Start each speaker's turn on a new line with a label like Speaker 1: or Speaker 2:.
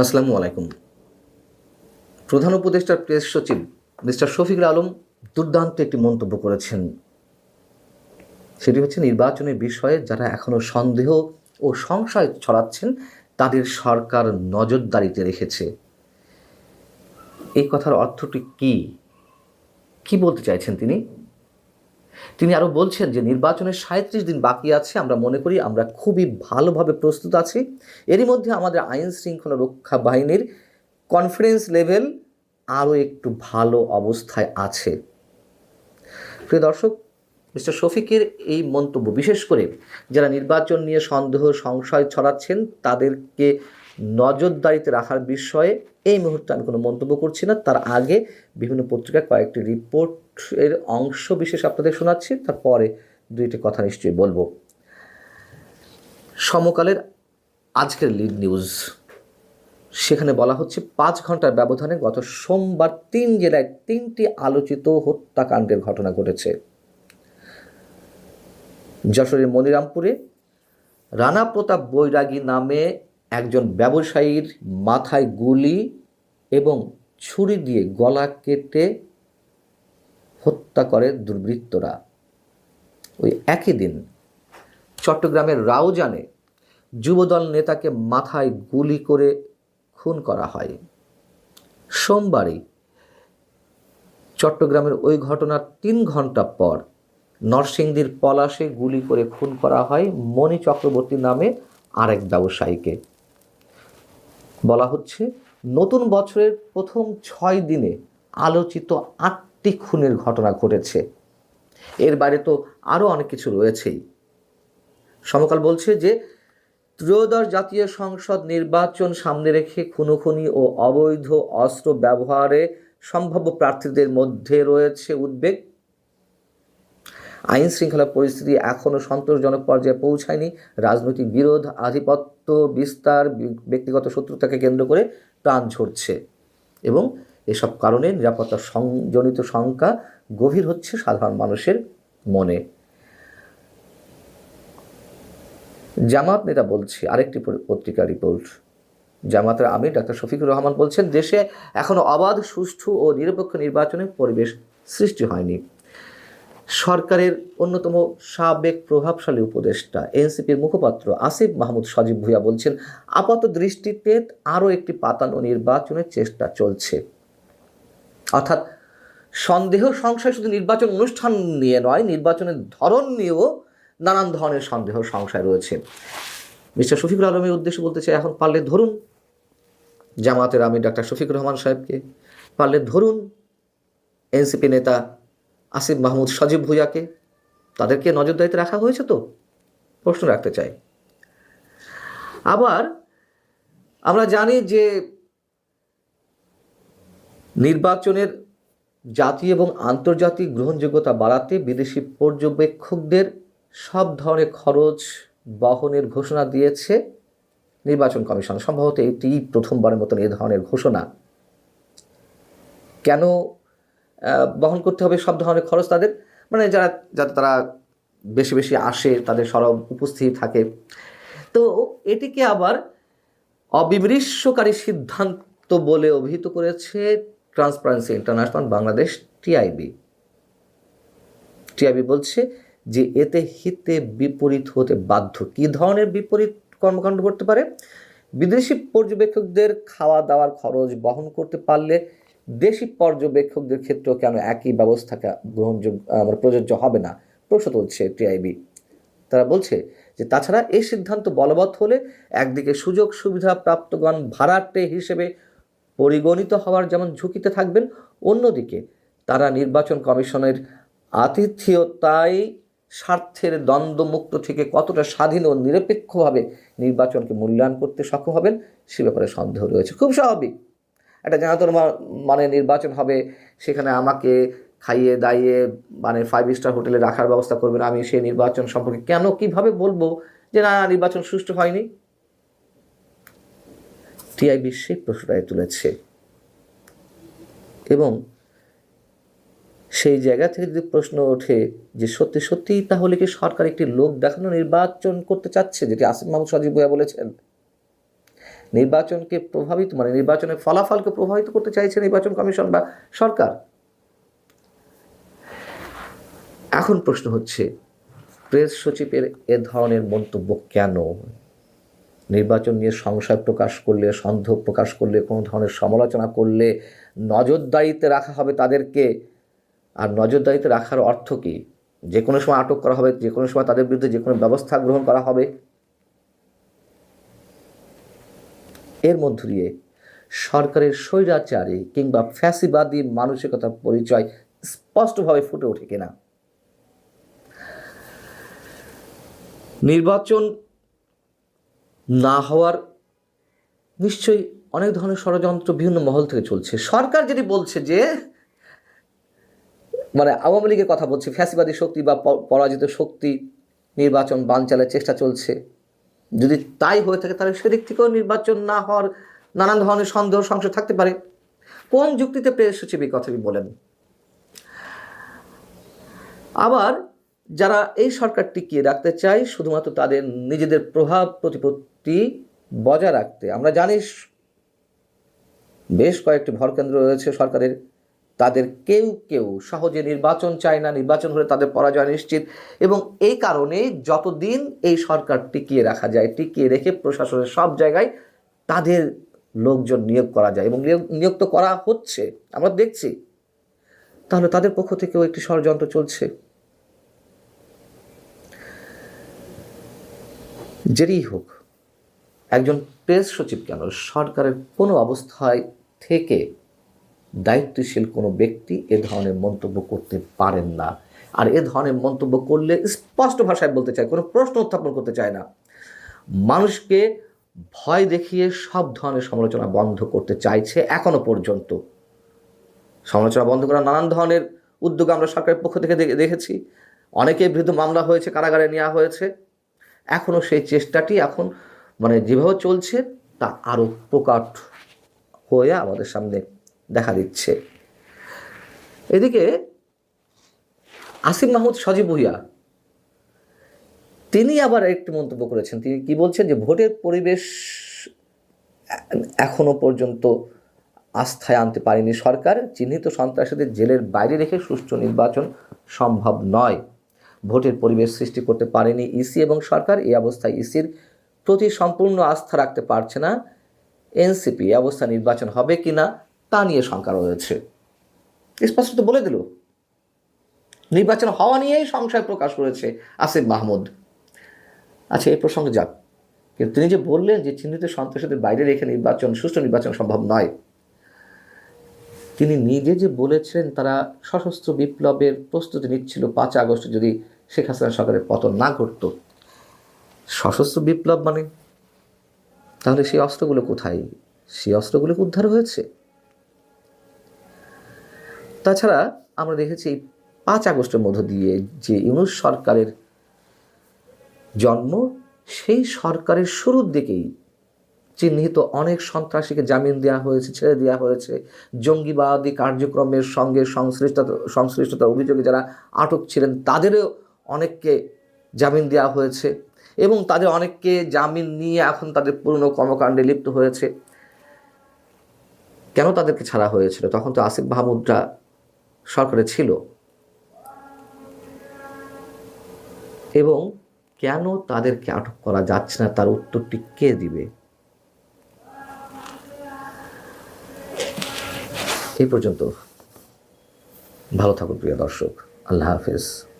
Speaker 1: আসসালামু আলাইকুম। প্রধান উপদেষ্টার প্রেস সচিব মিস্টার শফিকুল আলম দুর্দান্ত একটি মন্তব্য করেছেন। সেটি হচ্ছে, নির্বাচনের বিষয়ে যারা এখনও সন্দেহ ও সংশয় ছড়াচ্ছেন, তাদের সরকার নজরদারিতে রেখেছে। এই কথার অর্থটি কি? কি বলতে চাইছেন তিনি? তিনি আরও বলছেন যে নির্বাচনের সাঁত্রিশ দিন বাকি আছে, আমরা মনে করি আমরা খুবই ভালোভাবে প্রস্তুত আছি। এরই মধ্যে আমাদের আইন শৃঙ্খলা রক্ষা বাহিনীর কনফিডেন্স লেভেল আরও একটু ভালো অবস্থায় আছে। প্রিয় দর্শক, মিস্টার শফিকের এই মন্তব্য, বিশেষ করে যারা নির্বাচন নিয়ে সন্দেহ, সংশয় ছড়াচ্ছেন, তাদেরকে নজরদারিতে রাখার বিষয়ে এই মুহূর্তে আমি কোনো মন্তব্য করছি না। তার আগে বিভিন্ন পত্রিকায় কয়েকটি রিপোর্টের অংশ বিশেষ আপনাদের শোনাচ্ছি। তারপরে দুইটি কথা নিশ্চয়ই বলব। সমকালের আজকের লিড নিউজ সেখানে বলা হচ্ছে, পাঁচ ঘণ্টার ব্যবধানে গত সোমবার তিন জেলায় তিনটি আলোচিত হত্যাকাণ্ডের ঘটনা ঘটেছে। যশোরের মনিরামপুরে রানা প্রতাপ বৈরাগী নামে একজন ব্যবসায়ীর মাথায় গুলি এবং ছুরি দিয়ে গলা কেটে হত্যা করে দুর্বৃত্তরা। ওই একই দিন চট্টগ্রামের রাউজানে যুবদল নেতাকে মাথায় গুলি করে খুন করা হয়। সোমবারই চট্টগ্রামের ওই ঘটনার তিন ঘণ্টা পর নরসিংদীর পলাশে গুলি করে খুন করা হয়। মণি চক্রবর্তী নামে আরেক ব্যবসায়ীকে। বলা হচ্ছে, নতুন বছরের প্রথম ছয় দিনে আলোচিত আটটি খুনের ঘটনা ঘটেছে। এর বাইরে তো আরও অনেক কিছু রয়েছেই। সমকাল বলছে যে, ত্রয়োদশ জাতীয় সংসদ নির্বাচন সামনে রেখে খুনোখুনি ও অবৈধ অস্ত্র ব্যবহারে সম্ভাব্য প্রার্থীদের মধ্যে রয়েছে উদ্বেগ। আইন শৃঙ্খলা পরিস্থিতি এখনও সন্তোষজনক পর্যায়ে পৌঁছায়নি। রাজনৈতিক বিরোধ, আধিপত্য, বিস্তার ব্যক্তিগত শত্রুতাকে কেন্দ্র করে প্রাণ ঝরছে এবং এসব কারণে নিরাপত্তা সংজনিত শঙ্কা গভীর হচ্ছে সাধারণ মানুষের মনে। জামাত নেতা বলছে, আরেকটি পত্রিকা রিপোর্ট। জামাতের আমির ডাক্তার শফিকুর রহমান বলছেন, দেশে এখনও অবাধ, সুষ্ঠু ও নিরপেক্ষ নির্বাচনের পরিবেশ সৃষ্টি হয়নি। সরকারের অন্যতম সাবেক প্রভাবশালী উপদেষ্টা, এনসিপির মুখপাত্র আসিফ মাহমুদ সজীব ভুইয়া বলছেন, আপাত দৃষ্টিতে আরও একটি পাতানো নির্বাচনের চেষ্টা চলছে। অর্থাৎ সন্দেহ সংশয় শুধু নির্বাচন অনুষ্ঠান নিয়ে নয়, নির্বাচনের ধরন নিয়েও নানান ধরনের সন্দেহ সংশয় রয়েছে। মিস্টার শফিকুল আলমের উদ্দেশ্য বলতে চাই, এখন পারলে ধরুন, জামাতের আমি ডাক্তার শফিকুর রহমান সাহেবকে, পারলে ধরুন, এনসিপি নেতা আসিফ মাহমুদ সজীব ভুইয়াকে তাদেরকে নজরদারিতে রাখা হয়েছে তো? প্রশ্ন রাখতে চাই। আবার আমরা জানি যে নির্বাচনের জাতীয় এবং আন্তর্জাতিক গ্রহণযোগ্যতা বাড়াতে বিদেশি পর্যবেক্ষকদের সব ধরনের খরচ বহনের ঘোষণা দিয়েছে নির্বাচন কমিশন। সম্ভবত এটি প্রথমবারের মতন এ ধরনের ঘোষণা। কেন বহন করতে হবে সব ধরনের খরচ তাদের। মানে যারা, যাতে তারা বেশি বেশি আসে, তাদের সরব উপস্থিত থাকে। তো এটিকে আবার অবিমৃশ্যকারী সিদ্ধান্ত বলে অভিহিত করেছে transparency international Bangladesh TIB TIB বলছে যে এতে হিতে বিপরীত হতে বাধ্য। কী ধরনের বিপরীত কর্মকাণ্ড করতে পারে? বিদেশি পর্যবেক্ষকদের খাওয়া দাওয়ার খরচ বহন করতে পারলে দেশি পর্যবেক্ষকদের ক্ষেত্রেও কেন একই ব্যবস্থা গ্রহণযোগ্য মানে প্রযোজ্য হবে না? প্রশ্ন তুলছে টিআইবি। তারা বলছে যে, তাছাড়া এই সিদ্ধান্ত বলবৎ হলে একদিকে সুযোগ সুবিধা প্রাপ্তগণ ভাড়াটে হিসেবে পরিগণিত হওয়ার যেমন ঝুঁকিতে থাকবেন, অন্যদিকে তারা নির্বাচন কমিশনের আতিথেয়তায় স্বার্থের দ্বন্দ্বমুক্ত থেকে কতটা স্বাধীন ও নিরপেক্ষভাবে নির্বাচনকে মূল্যায়ন করতে সক্ষম হবেন, সে ব্যাপারে সন্দেহ রয়েছে। খুব স্বাভাবিক। একটা জানাতন মানে নির্বাচন হবে, সেখানে আমাকে খাইয়ে দাইয়ে মানে ফাইভ স্টার হোটেলে রাখার ব্যবস্থা করবেন। আমি সেই নির্বাচন সম্পর্কে কেন, কীভাবে বলব যে না নির্বাচন সুষ্ঠু হয়নি? টিআইবি সেই প্রশ্নটাই তুলেছে। এবং সেই জায়গা থেকে যদি প্রশ্ন ওঠে যে সত্যি সত্যি তাহলে কি সরকার একটি লোক দেখানো নির্বাচন করতে চাচ্ছে, যেটি আসিফ মাহমুদ সজিব বলেছেন? নির্বাচনকে প্রভাবিত মানে নির্বাচনের ফলাফলকে প্রভাবিত করতে চাইছে নির্বাচন কমিশন বা সরকার? এখন প্রশ্ন হচ্ছে, প্রেস সচিবের এ ধরনের মন্তব্য কেন? নির্বাচন নিয়ে সংশয় প্রকাশ করলে, সন্দেহ প্রকাশ করলে, কোনো ধরনের সমালোচনা করলে নজরদারিতে রাখা হবে তাদেরকে? আর নজরদারিতে রাখার অর্থ কী? যে কোনো সময় আটক করা হবে, যে কোনো সময় তাদের বিরুদ্ধে যে কোনো ব্যবস্থা গ্রহণ করা হবে? এর মধ্য দিয়ে সরকারের স্বৈরাচারী কিংবা ফ্যাসিবাদী মানসিকতার পরিচয় স্পষ্টভাবে ফুটে ওঠে কিনা? নির্বাচন না হওয়ার নিশ্চয়ই অনেক ধরনের ষড়যন্ত্র বিভিন্ন মহল থেকে চলছে। সরকার যদি বলছে যে মানে আওয়ামী লীগের কথা বলছে, ফ্যাসিবাদী শক্তি বা পরাজিত শক্তি নির্বাচন বানচালের চেষ্টা চলছে যদি তাই হয়ে থাকে, তাহলে সেদিক থেকেও নির্বাচন না হওয়ার নানান ধরনের সন্দেহ, সংশয় থাকতে পারে। কোন যুক্তিতে প্রেস সচিব এই কথাটি বলেন? আবার যারা এই সরকার টিকিয়ে রাখতে চায়, শুধুমাত্র তাদের নিজেদের প্রভাব প্রতিপত্তি বজায় রাখতে। আমরা জানি বেশ কয়েকটি ভরকেন্দ্র রয়েছে সরকারের। তাদের কেউ কেউ সহজে নির্বাচন চায় না, নির্বাচন হলে তাদের পরাজয় নিশ্চিত এবং এই কারণে যতদিন এই সরকার টিকিয়ে রাখা যায়, টিকিয়ে রেখে প্রশাসনের সব জায়গায় তাদের লোকজন নিয়োগ করা যায় এবং নিয়োগ তো করা হচ্ছে, আমরা দেখছি। তাহলে তাদের পক্ষ থেকেও একটি ষড়যন্ত্র চলছে। যেরই হোক, একজন প্রেস সচিব কেন সরকারের কোনো অবস্থায় থেকে দায়িত্বশীল কোনো ব্যক্তি এ ধরনের মন্তব্য করতে পারেন না। আর এ ধরনের মন্তব্য করলে স্পষ্ট ভাষায় বলতে চায়, কোনো প্রশ্ন উত্থাপন করতে চায় না। মানুষকে ভয় দেখিয়ে সব ধরনের সমালোচনা বন্ধ করতে চাইছে এখনও পর্যন্ত। সমালোচনা বন্ধ করার নানান ধরনের উদ্যোগ আমরা সরকারের পক্ষ থেকে দেখেছি। অনেকের বিরুদ্ধে মামলা হয়েছে, কারাগারে নেওয়া হয়েছে। এখনও সেই চেষ্টাটি এখন মানে যেভাবে চলছে, তা আরও প্রকাট হয়ে আমাদের সামনে দেখা দিচ্ছে। এদিকে আসিম মাহমুদ সজীব ভুইয়া, তিনি আবার একটি মন্তব্য করেছেন। তিনি কি বলছেন যে, ভোটের পরিবেশ এখনও পর্যন্ত আস্থায় আনতে পারেনি সরকার, চিহ্নিত সন্ত্রাসীদের জেলের বাইরে রেখে সুষ্ঠু নির্বাচন সম্ভব নয়। ভোটের পরিবেশ সৃষ্টি করতে পারেনি ইসি এবং সরকার, এই অবস্থায় ইসির প্রতি সম্পূর্ণ আস্থা রাখতে পারছে না। এনসিপি অবস্থা নির্বাচন হবে কি না তা নিয়ে শঙ্কা রয়েছে। স্পষ্ট তো বলে দিল, নির্বাচন হওয়া নিয়েই সংশয় প্রকাশ করেছে আসিফ মাহমুদ। আচ্ছা এই প্রসঙ্গে যাক। কিন্তু তিনি যে বললেন যে চিহ্নিত সন্ত্রাসীদের বাইরে রেখে নির্বাচন, সুষ্ঠু নির্বাচন সম্ভব নয়, তিনি নিজে যে বলেছেন তারা সশস্ত্র বিপ্লবের প্রস্তুতি নিচ্ছিল পাঁচ আগস্ট যদি শেখ হাসিনা সরকারের পতন না ঘটতো। সশস্ত্র বিপ্লব মানে? তাহলে সেই অস্ত্রগুলো কোথায়? সেই অস্ত্রগুলোকে উদ্ধার হয়েছে? তাছাড়া আমরা দেখেছি পাঁচ আগস্টের মধ্য দিয়ে যে ইউনুস সরকারের জন্ম, সেই সরকারের শুরুর দিকেই চিহ্নিত অনেক সন্ত্রাসীকে জামিন দেওয়া হয়েছে, ছেড়ে দেওয়া হয়েছে। জঙ্গিবাদী কার্যক্রমের সঙ্গে সংশ্লিষ্টতা, সংশ্লিষ্টতার অভিযোগে যারা আটক ছিলেন, তাদেরও অনেককে জামিন দেওয়া হয়েছে এবং তাদের অনেককে জামিন নিয়ে এখন তাদের পুরনো কর্মকাণ্ডে লিপ্ত হয়েছে। কেন তাদেরকে ছাড়া হয়েছিল? তখন তো আসিফ মাহমুদরা সরকারে ছিল। এবং কেন তাদেরকে আটক করা যাচ্ছে না? তার উত্তরটি কে দিবে? এই পর্যন্ত। ভালো থাকুন প্রিয় দর্শক। আল্লাহ হাফেজ।